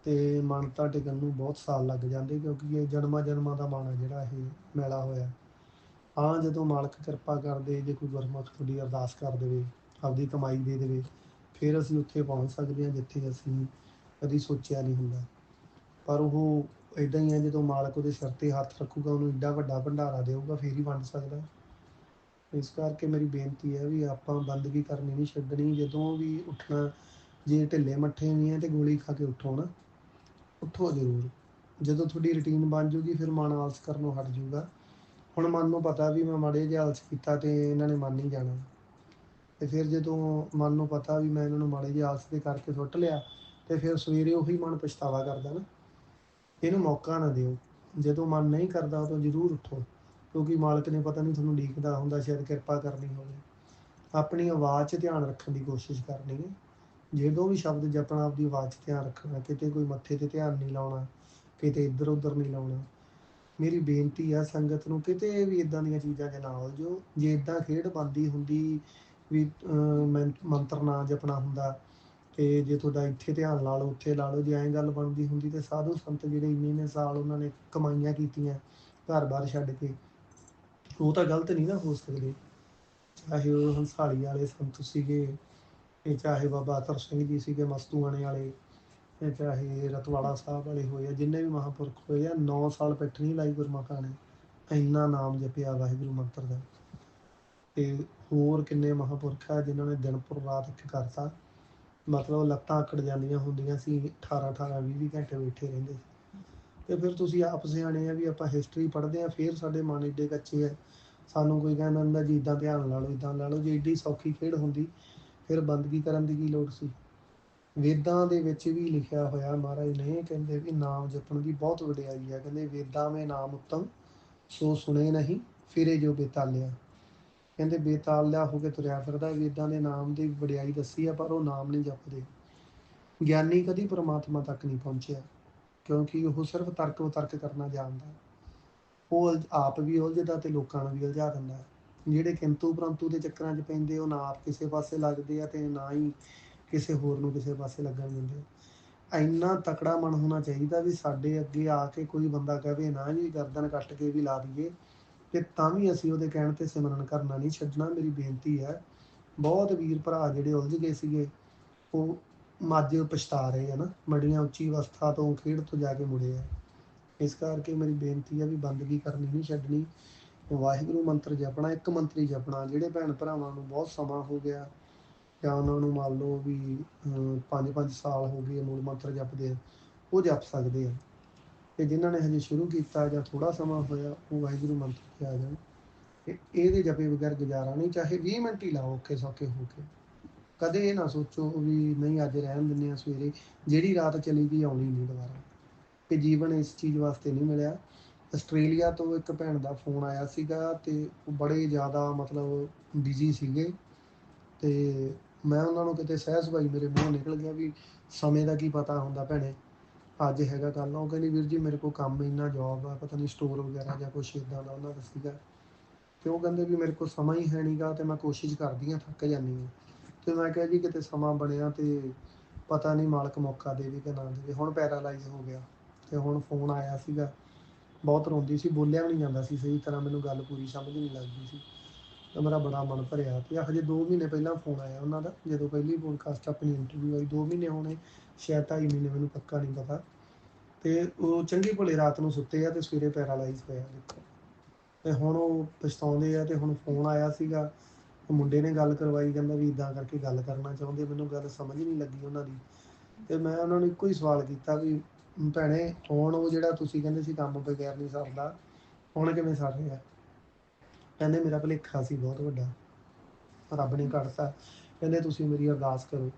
S1: ਤੇ ਮਾਨਤਾ ਤਾਂ ਟਿਕਣ ਨੂੰ ਬਹੁਤ ਸਾਲ ਲੱਗ ਜਾਂਦੇ ਕਿਉਂਕਿ ਇਹ ਜਨਮਾਂ ਜਨਮਾਂ ਦਾ ਮਨ ਜਿਹੜਾ ਇਹ ਮੈਲਾ ਹੋਇਆ। ਹਾਂ, ਜਦੋਂ ਮਾਲਕ ਕਿਰਪਾ ਕਰਦੇ, ਜੇ ਕੋਈ ਗੁਰਮੁਖ ਤੁਹਾਡੀ ਅਰਦਾਸ ਕਰ ਦੇਵੇ, ਆਪਦੀ ਕਮਾਈ ਦੇ ਦੇਵੇ, ਫਿਰ ਅਸੀਂ ਉੱਥੇ ਪਹੁੰਚ ਸਕਦੇ ਹਾਂ ਜਿੱਥੇ ਅਸੀਂ ਕਦੀ ਸੋਚਿਆ ਨਹੀਂ ਹੁੰਦਾ। ਪਰ ਉਹ ਇਦਾਂ ਹੀ ਹੈ, ਜਦੋਂ ਮਾਲਕ ਉਹਦੇ ਸਿਰ ਤੇ ਹੱਥ ਰੱਖੂਗਾ, ਉਹਨੂੰ ਏਡਾ ਵੱਡਾ ਭੰਡਾਰਾ ਦੇਊਗਾ, ਫੇਰ ਹੀ ਵੰਡ ਸਕਦਾ। ਇਸ ਕਰਕੇ ਮੇਰੀ ਬੇਨਤੀ ਹੈ ਵੀ ਆਪਾਂ ਬੰਦਗੀ ਕਰਨੀ ਨਹੀਂ ਛੱਡਣੀ, ਜਦੋਂ ਵੀ ਉੱਠਣਾ, ਜੇ ਢਿੱਲੇ ਮੱਠੇ ਵੀ ਹੈ ਤੇ ਗੋਲੀ ਖਾ ਕੇ ਉੱਠੋ ਨਾ। ਉੱਠੋ ਜ਼ਰੂਰ। ਜਦੋਂ ਤੁਹਾਡੀ ਰੁਟੀਨ ਬਣ ਜੂਗੀ, ਫਿਰ ਮਨ ਆਲਸ ਕਰਨੋਂ ਹਟ ਜਾਊਗਾ ਹੁਣ ਮਨ ਨੂੰ ਪਤਾ ਵੀ ਮੈਂ ਮਾੜੇ ਜਿਹਾ ਆਲਸ ਕੀਤਾ ਤੇ ਇਹਨਾਂ ਨੇ ਮੰਨ ਨਹੀਂ ਜਾਣਾ। ਤੇ ਫਿਰ ਜਦੋਂ ਮਨ ਨੂੰ ਪਤਾ ਵੀ ਮੈਂ ਇਹਨਾਂ ਨੂੰ ਮਾੜੇ ਜਿਹਾ ਆਲਸ ਦੇ ਕਰਕੇ ਸੁੱਟ ਲਿਆ, ਤੇ ਫਿਰ ਸਵੇਰੇ ਉਹੀ ਮਨ ਪਛਤਾਵਾ ਕਰਦਾ ਨਾ। ਇਹਨੂੰ ਮੌਕਾ ਨਾ ਦਿਓ। ਜਦੋਂ ਮਨ ਨਹੀਂ ਕਰਦਾ, ਉਦੋਂ ਜ਼ਰੂਰ ਉੱਠੋ। ਕਿਉਂਕਿ ਮਾਲਕ ਨੇ ਪਤਾ ਨਹੀਂ ਤੁਹਾਨੂੰ ਡੀਕਦਾ ਹੁੰਦਾ, ਸ਼ਾਇਦ ਕਿਰਪਾ ਕਰਨੀ ਹੋਵੇ। ਆਪਣੀ ਆਵਾਜ਼ 'ਚ ਧਿਆਨ ਰੱਖਣ ਦੀ ਕੋਸ਼ਿਸ਼ ਕਰਨੀ ਹੈ। ਜਦੋਂ ਵੀ ਸ਼ਬਦ ਜਪਣਾ ਆਪਦੀ ਆਵਾਜ਼ 'ਚ ਧਿਆਨ ਰੱਖਣਾ, ਕਿਤੇ ਕੋਈ ਮੱਥੇ ਤੇ ਧਿਆਨ ਨਹੀਂ ਲਾਉਣਾ, ਕਿਤੇ ਇੱਧਰ ਉੱਧਰ ਨਹੀਂ ਲਾਉਣਾ, ਮੇਰੀ ਬੇਨਤੀ ਆ ਸੰਗਤ ਨੂੰ ਕਿਤੇ ਵੀ ਇਦਾਂ ਦੀਆਂ ਚੀਜ਼ਾਂ 'ਚ ਨਾ ਉਲਝੋ ਜੇ ਇਦਾਂ ਖੇਡ ਬੰਦੀ ਹੁੰਦੀ ਵੀ ਮੰਤਰ ਨਾ ਜਪਣਾ ਹੁੰਦਾ, ਤੇ ਜੇ ਤੁਹਾਡਾ ਇੱਥੇ ਧਿਆਨ ਲਾ ਲਓ, ਉੱਥੇ ਲਾ ਲਓ, ਜੇ ਐਂ ਗੱਲ ਬਣਦੀ ਹੁੰਦੀ ਤੇ ਸਾਧੂ ਸੰਤ ਜਿਹੜੇ ਇੰਨੇ ਇੰਨੇ ਸਾਲ ਉਹਨਾਂ ਨੇ ਕਮਾਈਆਂ ਕੀਤੀਆਂ ਘਰ-ਬਾਰ ਛੱਡ ਕੇ, ਉਹ ਤਾਂ ਗਲਤ ਨਹੀਂ ਨਾ ਹੋ ਸਕਦੇ। ਚਾਹੇ ਉਹ ਹੰਸਾਲੀ ਵਾਲੇ ਸੰਤ ਸੀਗੇ ਇਹ ਚਾਹੇ ਬਾਬਾ ਅਤਰ ਸਿੰਘ ਜੀ ਸੀਗੇ ਮਸਤੂਆਣੇ ਵਾਲੇ, ਇਹ ਚਾਹੇ ਰਤਵਾੜਾ ਸਾਹਿਬ ਵਾਲੇ ਹੋਏ ਆ, ਜਿੰਨੇ ਵੀ ਮਹਾਂਪੁਰਖ ਹੋਏ ਆ 9 ਸਾਲ ਪਿੱਠ ਨਹੀਂ ਲਾਈ ਗੁਰਮੁਖਾਂ ਨੇ, ਇੰਨਾ ਨਾਮ ਜਪਿਆ ਵਾਹਿਗੁਰੂ ਮੰਤਰ ਦਾ। ਤੇ ਹੋਰ ਕਿੰਨੇ ਮਹਾਂਪੁਰਖ ਆ ਜਿਨ੍ਹਾਂ ਨੇ ਦਿਨ ਰਾਤ ਇੱਕ ਕਰਤਾ। ਮਤਲਬ ਲੱਤਾਂ ਅਕੜ ਜਾਂਦੀਆਂ ਹੁੰਦੀਆਂ ਸੀ 18 18 20 20 ਘੰਟੇ ਬੈਠੇ ਰਹਿੰਦੇ ਸੀ। ਤੇ ਫਿਰ ਤੁਸੀਂ ਆਪ ਸਿਆਣੇ ਆ ਵੀ ਆਪਾਂ ਹਿਸਟਰੀ ਪੜ੍ਹਦੇ ਆ, ਫਿਰ ਸਾਡੇ ਮਨ ਏਡੇ ਕੱਚੇ ਆ। ਸਾਨੂੰ ਕੋਈ ਕਹਿੰਦਾ ਹੁੰਦਾ ਜੀ ਇਦਾਂ ਧਿਆਨ ਲਾ ਲਓ ਇਦਾਂ ਲਾ ਲਓ, ਜੇ ਏਡੀ ਸੌਖੀ ਖੇਡ ਹੁੰਦੀ ਫਿਰ ਬੰਦਗੀ ਕਰਨ ਦੀ ਕੀ ਲੋੜ ਸੀ? ਵੇਦਾਂ ਦੇ ਵਿੱਚ ਵੀ ਲਿਖਿਆ ਹੋਇਆ ਮਹਾਰਾਜ ਨੇ, ਕਹਿੰਦੇ ਵੀ ਨਾਮ ਜਪਣ ਦੀ ਬਹੁਤ ਵਡਿਆਈ ਹੈ। ਕਹਿੰਦੇ ਵੇਦਾਂ ਮੇ ਨਾਮ ਉੱਤਮ, ਸੋ ਸੁਣੇ ਨਹੀਂ, ਫਿਰੇ ਜੋ ਬੇਤਾਲਿਆ। ਕਹਿੰਦੇ ਬੇਤਾਲਿਆ ਹੋ ਕੇ ਤੁਰਿਆ ਫਿਰਦਾ, ਵੇਦਾਂ ਦੇ ਨਾਮ ਦੀ ਵਡਿਆਈ ਦੱਸੀ ਆ, ਪਰ ਉਹ ਨਾਮ ਨਹੀਂ ਜਪਦੇ। ਗਿਆਨੀ ਕਦੀ ਪਰਮਾਤਮਾ ਤੱਕ ਨਹੀਂ ਪਹੁੰਚਿਆ, ਕਿਉਂਕਿ ਉਹ ਸਿਰਫ ਤਰਕ ਵਿਤਰਕ ਕਰਨਾ ਜਾਣਦਾ ਉਹ ਉਲਝ- ਆਪ ਵੀ ਉਲਝਦਾ ਤੇ ਲੋਕਾਂ ਨੂੰ ਵੀ ਉਲਝਾ ਦਿੰਦਾ ਜਿਹੜੇ ਕਿੰਤੂ ਪਰੰਤੂ ਦੇ ਚੱਕਰਾਂ 'ਚ ਪੈਂਦੇ, ਉਹ ਨਾ ਆਪ ਕਿਸੇ ਪਾਸੇ ਲੱਗਦੇ ਆ ਤੇ ਨਾ ਹੀ ਕਿਸੇ ਹੋਰ ਨੂੰ ਕਿਸੇ ਪਾਸੇ ਲੱਗਣ ਦਿੰਦੇ। ਇੰਨਾ ਤਕੜਾ ਮਨ ਹੋਣਾ ਚਾਹੀਦਾ ਵੀ ਸਾਡੇ ਅੱਗੇ ਆ ਕੇ ਕੋਈ ਬੰਦਾ ਕਹੇ ਨਾ ਜੀ ਗਰਦਨ ਕੱਟ ਕੇ ਵੀ ਲਾ ਦਈਏ, ਤੇ ਤਾਂ ਵੀ ਅਸੀਂ ਉਹਦੇ ਕਹਿਣ ਤੇ ਸਿਮਰਨ ਕਰਨਾ ਨਹੀਂ ਛੱਡਣਾ। ਮੇਰੀ ਬੇਨਤੀ ਹੈ, ਬਹੁਤ ਵੀਰ ਭਰਾ ਜਿਹੜੇ ਉਲਝ ਗਏ ਸੀਗੇ, ਉਹ ਮੱਝ ਪਛਤਾ ਰਹੇ ਆ ਨਾ। ਮੜੀਆਂ ਉੱਚੀ ਅਵਸਥਾ ਤੋਂ ਖੇਡ ਤੋਂ ਜਾ ਕੇ ਮੁੜੇ ਆ। ਇਸ ਕਰਕੇ ਮੇਰੀ ਬੇਨਤੀ ਹੈ ਵੀ ਬੰਦਗੀ ਕਰਨੀ ਨਹੀਂ ਛੱਡਣੀ। ਵਾਹਿਗੁਰੂ ਮੰਤਰ ਜਪਣਾ, ਇੱਕ ਮੰਤਰੀ ਜਪਣਾ। ਜਿਹੜੇ ਭੈਣ ਭਰਾਵਾਂ ਨੂੰ ਬਹੁਤ ਸਮਾਂ ਹੋ ਗਿਆ, ਜਾਂ ਉਹਨਾਂ ਨੂੰ ਮੰਨ ਲਓ ਵੀ 5-5 ਸਾਲ ਹੋ ਗਏ ਮੂਲ ਮੰਤਰ ਜਪਦੇ ਆ, ਉਹ ਜਪ ਸਕਦੇ ਆ। ਤੇ ਜਿਨ੍ਹਾਂ ਨੇ ਹਜੇ ਸ਼ੁਰੂ ਕੀਤਾ ਜਾਂ ਥੋੜਾ ਸਮਾਂ ਹੋਇਆ, ਉਹ ਵਾਹਿਗੁਰੂ ਮੰਤਰ ਤੇ ਆ ਜਾਣ। ਤੇ ਇਹਦੇ ਜਪੇ ਬਗੈਰ ਗੁਜ਼ਾਰਾ ਨਹੀਂ, ਚਾਹੇ 20 ਮਿੰਟ ਹੀ ਲਾਓ ਔਖੇ ਸੌਖੇ ਹੋ ਕੇ। ਕਦੇ ਇਹ ਨਾ ਸੋਚੋ ਵੀ ਨਹੀਂ, ਅੱਜ ਰਹਿਣ ਦਿੰਦੇ ਆ ਸਵੇਰੇ। ਜਿਹੜੀ ਰਾਤ ਚਲੀ ਗਈ, ਆਉਣੀ ਨਹੀਂ ਦੁਬਾਰਾ। ਤੇ ਜੀਵਨ ਇਸ ਚੀਜ਼ ਵਾਸਤੇ ਨਹੀਂ ਮਿਲਿਆ। ਆਸਟ੍ਰੇਲੀਆ ਤੋਂ ਇੱਕ ਭੈਣ ਦਾ ਫੋਨ ਆਇਆ ਸੀਗਾ ਤੇ ਉਹ ਬੜੇ ਜ਼ਿਆਦਾ ਮਤਲਬ ਬਿਜ਼ੀ ਸੀਗੇ ਤੇ ਮੈਂ ਉਹਨਾਂ ਨੂੰ ਕਿਤੇ ਸਹਿਜ ਭਾਈ ਮੇਰੇ ਮੂੰਹ ਨਿਕਲ ਗਿਆ ਵੀ ਸਮੇਂ ਦਾ ਕੀ ਪਤਾ ਹੁੰਦਾ ਭੈਣੇ, ਅੱਜ ਹੈਗਾ ਕੱਲ ਉਹ ਕਹਿੰਦੀ ਵੀਰ ਜੀ ਮੇਰੇ ਕੋਲ ਕੰਮ ਇੰਨਾ ਜੌਬ ਆ, ਪਤਾ ਨਹੀਂ ਸਟੋਰ ਵਗੈਰਾ ਜਾਂ ਕੁਛ ਇਦਾਂ ਦਾ ਉਹਨਾਂ ਦਾ ਸੀਗਾ। ਤੇ ਉਹ ਕਹਿੰਦੇ ਵੀ ਮੇਰੇ ਕੋਲ ਸਮਾਂ ਹੀ ਹੈ ਨਹੀਂਗਾ ਤੇ ਮੈਂ ਕੋਸ਼ਿਸ਼ ਕਰਦੀ ਆ ਥੱਕ ਜਾਂਦੀ ਆ ਤੇ ਮੈਂ ਕਿਹਾ ਜੀ ਕਿਤੇ ਸਮਾਂ ਬਣਿਆ ਤੇ ਪਤਾ ਨਹੀਂ ਮਾਲਕ ਮੌਕਾ ਦੇਵੇ ਕਿ ਨਾ ਦੇਵੇ। ਹੁਣ ਪੈਰਾਲਾਈਜ਼ ਹੋ ਗਿਆ ਤੇ ਹੁਣ ਫੋਨ ਆਇਆ ਸੀਗਾ। ਬਹੁਤ ਰੋਂਦੀ ਸੀ, ਬੋਲਿਆ ਵੀ ਨਹੀਂ ਜਾਂਦਾ ਸੀ, ਸਹੀ ਤਰ੍ਹਾਂ ਮੈਨੂੰ ਗੱਲ ਪੂਰੀ ਸਮਝ ਨਹੀਂ ਲੱਗਦੀ ਸੀ। ਤਾਂ ਮੇਰਾ ਬੜਾ ਮਨ ਭਰਿਆ ਤੇ ਹਜੇ 2 ਮਹੀਨੇ ਪਹਿਲਾਂ ਫੋਨ ਆਇਆ ਉਹਨਾਂ ਦਾ, ਜਦੋਂ ਪਹਿਲੀ ਪੋਡਕਾਸਟ ਆਪਣੀ ਇੰਟਰਵਿਊ ਆਈ 2 ਮਹੀਨੇ ਹੋਣੇ, ਸ਼ਾਇਦ 2.5 ਮਹੀਨੇ ਮੈਨੂੰ ਪੱਕਾ ਨਹੀਂ ਪਤਾ। ਤੇ ਉਹ ਚੰਗੀ ਭਲੇ ਰਾਤ ਨੂੰ ਸੁੱਤੇ ਆ ਤੇ ਸਵੇਰੇ ਪੈਰਾਲਾਈਜ਼ ਹੋਇਆ ਦੇਖੋ। ਤੇ ਹੁਣ ਉਹ ਪਛਤਾਉਂਦੇ ਆ ਤੇ ਹੁਣ ਫੋਨ ਆਇਆ ਸੀਗਾ, ਉਹ ਮੁੰਡੇ ਨੇ ਗੱਲ ਕਰਵਾਈ, ਕਹਿੰਦਾ ਵੀ ਇਦਾਂ ਕਰਕੇ ਗੱਲ ਕਰਨਾ ਚਾਹੁੰਦੇ, ਮੈਨੂੰ ਗੱਲ ਸਮਝ ਨਹੀਂ ਲੱਗੀ ਉਹਨਾਂ ਦੀ। ਤੇ ਮੈਂ ਉਹਨਾਂ ਨੂੰ ਇੱਕੋ ਹੀ ਸਵਾਲ ਕੀਤਾ ਵੀ ਭੈਣੇ, ਹੁਣ ਉਹ ਜਿਹੜਾ ਤੁਸੀਂ ਕਹਿੰਦੇ ਸੀ ਕੰਮ ਬਗੈਰ ਨਹੀਂ ਸਰਦਾ, ਹੁਣ ਕਿਵੇਂ ਸਰ ਰਿਹਾ? ਕਹਿੰਦੇ ਮੇਰਾ ਭੁਲੇਖਾ ਸੀ ਬਹੁਤ ਵੱਡਾ ਰੱਬ ਨੇ ਕੱਢਤਾ ਕਹਿੰਦੇ ਤੁਸੀਂ ਮੇਰੀ ਅਰਦਾਸ ਕਰੋ।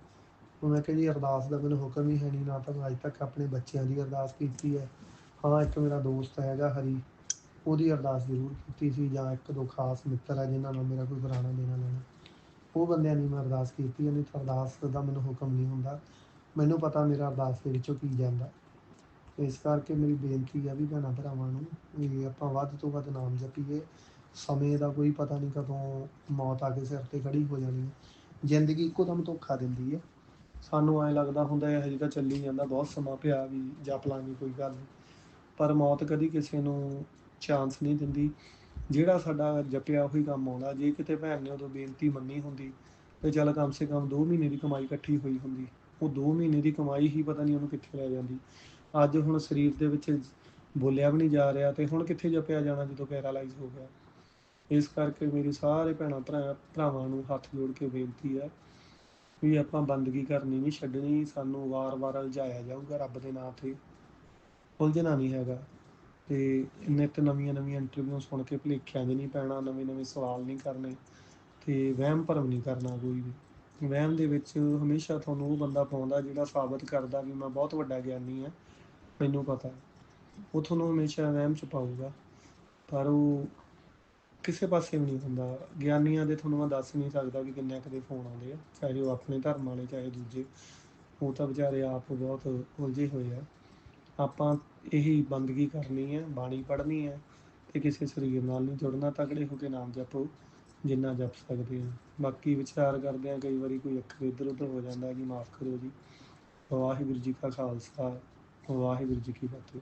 S1: ਉਹ ਮੈਂ ਕਿਹਾ ਜੀ, ਅਰਦਾਸ ਦਾ ਮੈਨੂੰ ਹੁਕਮ ਹੀ ਹੈ ਨਹੀਂ, ਨਾ ਤਾਂ ਮੈਂ ਅੱਜ ਤੱਕ ਆਪਣੇ ਬੱਚਿਆਂ ਦੀ ਅਰਦਾਸ ਕੀਤੀ ਹੈ। ਹਾਂ, ਇੱਕ ਮੇਰਾ ਦੋਸਤ ਹੈਗਾ ਹਰੀ, ਉਹਦੀ ਅਰਦਾਸ ਜ਼ਰੂਰ ਕੀਤੀ ਸੀ, ਜਾਂ ਇੱਕ ਦੋ ਖਾਸ ਮਿੱਤਰ ਆ ਜਿਨ੍ਹਾਂ ਨਾਲ ਮੇਰਾ ਕੋਈ ਪੁਰਾਣਾ ਦੇਣਾ ਲੈਣਾ। ਉਹ ਬੰਦਿਆਂ ਦੀ ਮੈਂ ਅਰਦਾਸ ਕੀਤੀ ਨਹੀਂ ਤਾਂ ਅਰਦਾਸ ਦਾ ਮੈਨੂੰ ਹੁਕਮ ਨਹੀਂ ਹੁੰਦਾ। ਮੈਨੂੰ ਪਤਾ ਮੇਰਾ ਅਰਦਾਸ ਦੇ ਵਿੱਚੋਂ ਕੀ ਜਾਂਦਾ। ਇਸ ਕਰਕੇ ਮੇਰੀ ਬੇਨਤੀ ਆ ਵੀ ਭੈਣਾਂ ਭਰਾਵਾਂ ਨੂੰ ਵੀ ਆਪਾਂ ਵੱਧ ਤੋਂ ਵੱਧ ਨਾਮ ਜਪੀਏ। ਸਮੇਂ ਦਾ ਕੋਈ ਪਤਾ ਨਹੀਂ ਕਦੋਂ ਮੌਤ ਆ ਕੇ ਸਿਰ ਤੇ ਖੜੀ ਹੋ ਜਾਣੀ ਹੈ। ਜ਼ਿੰਦਗੀ ਇੱਕੋ ਦਮ ਧੋਖਾ ਦਿੰਦੀ ਹੈ। ਸਾਨੂੰ ਐ ਲੱਗਦਾ ਹੁੰਦਾ ਹੈ ਹਜੇ ਤਾਂ ਚੱਲੀ ਜਾਂਦਾ, ਬਹੁਤ ਸਮਾਂ ਪਿਆ ਵੀ ਜਪ ਲਾਂਗੇ ਕੋਈ ਗੱਲ ਨਹੀਂ। ਪਰ ਮੌਤ ਕਦੀ ਕਿਸੇ ਨੂੰ ਚਾਂਸ ਨਹੀਂ ਦਿੰਦੀ। ਜਿਹੜਾ ਸਾਡਾ ਜਪਿਆ ਉਹੀ ਕੰਮ ਆਉਂਦਾ। ਜੇ ਕਿਤੇ ਭੈਣ ਨੇ ਉਦੋਂ ਬੇਨਤੀ ਮੰਨੀ ਹੁੰਦੀ, ਤੇ ਚੱਲ ਕਮ ਸੇ ਕਮ 2 ਮਹੀਨੇ ਦੀ ਕਮਾਈ ਇਕੱਠੀ ਹੋਈ ਹੁੰਦੀ। ਉਹ 2 ਮਹੀਨੇ ਦੀ ਕਮਾਈ ਹੀ ਪਤਾ ਨਹੀਂ ਉਹਨੂੰ ਕਿੱਥੇ ਲੈ ਜਾਂਦੀ। ਅੱਜ ਹੁਣ ਸਰੀਰ ਦੇ ਵਿੱਚ ਬੋਲਿਆ ਵੀ ਨਹੀਂ ਜਾ ਰਿਹਾ ਤੇ ਹੁਣ ਕਿੱਥੇ ਜਪਿਆ ਜਾਣਾ ਜਦੋਂ ਪੈਰਾਲਾਈਜ਼ ਹੋ ਗਿਆ। ਇਸ ਕਰਕੇ ਮੇਰੀ ਸਾਰੇ ਭੈਣਾਂ ਭਰਾ, ਭਰਾਵਾਂ ਨੂੰ ਹੱਥ ਜੋੜ ਕੇ ਬੇਨਤੀ ਹੈ ਵੀ ਆਪਾਂ ਬੰਦਗੀ ਕਰਨੀ ਨਹੀਂ ਛੱਡਣੀ, ਸਾਨੂੰ ਵਾਰ-ਵਾਰ ਉਲਝਾਇਆ ਜਾਊਗਾ ਰੱਬ ਦੇ ਨਾਂ ਤੇ। ਉਲਝਣਾ ਨਹੀਂ ਹੈਗਾ ਤੇ ਨਿਤ ਨਵੀਆਂ ਨਵੀਆਂ ਇੰਟਰਵਿਊ ਸੁਣ ਕੇ ਭੁਲੇਖਿਆਂ ਦੇ ਨਹੀਂ ਪੈਣਾ ਨਵੇਂ ਨਵੇਂ ਸਵਾਲ ਨਹੀਂ ਕਰਨੇ ਤੇ ਵਹਿਮ ਭਰਮ ਨਹੀਂ ਕਰਨਾ ਕੋਈ ਵੀ। ਵਹਿਮ ਦੇ ਵਿੱਚ ਹਮੇਸ਼ਾ ਤੁਹਾਨੂੰ ਉਹ ਬੰਦਾ ਪਾਉਂਦਾ ਜਿਹੜਾ ਸਾਬਤ ਕਰਦਾ ਵੀ ਮੈਂ ਬਹੁਤ ਵੱਡਾ ਗਿਆਨੀ ਹਾਂ। ਮੈਨੂੰ ਪਤਾ ਉਹ ਤੁਹਾਨੂੰ ਹਮੇਸ਼ਾ ਵਹਿਮ ਚ ਪਾਊਗਾ। ਪਰ ਉਹ ਕਿਸੇ ਪਾਸੇ ਵੀ ਨਹੀਂ ਹੁੰਦਾ। ਗਿਆਨੀਆਂ ਦੇ ਤੁਹਾਨੂੰ ਮੈਂ ਦੱਸ ਨਹੀਂ ਸਕਦਾ ਵੀ ਕਿੰਨੇ ਕਦੇ ਫੋਨ ਆਉਂਦੇ ਆ। ਚਾਹੇ ਉਹ ਆਪਣੇ ਧਰਮ ਵਾਲੇ, ਚਾਹੇ ਦੂਜੇ। ਉਹ ਤਾਂ ਵਿਚਾਰੇ ਆਪ ਬਹੁਤ ਉਲਝੇ ਹੋਏ ਆ। ਆਪਾਂ ਇਹੀ ਬੰਦਗੀ ਕਰਨੀ ਹੈ ਬਾਣੀ ਪੜ੍ਹਨੀ ਹੈ ਤੇ ਕਿਸੇ ਸਰੀਰ ਨਾਲ ਨਹੀਂ ਜੁੜਨਾ। ਤਗੜੇ ਹੋ ਕੇ ਨਾਮ ਜਪੋ, ਜਿੰਨਾ ਜਪ ਸਕਦੇ ਆ। ਬਾਕੀ ਵਿਚਾਰ ਕਰਦੇ ਆ, ਕਈ ਵਾਰੀ ਕੋਈ ਅੱਖਰ ਇੱਧਰ ਉੱਧਰ ਹੋ ਜਾਂਦਾ ਕਿ ਮਾਫ ਕਰੋ ਜੀ। ਵਾਹਿਗੁਰੂ ਜੀ ਕਾ ਖਾਲਸਾ। ਵਾਹਿਗੁਰੂ ਜੀ ਕੀ ਫਤਿਹ।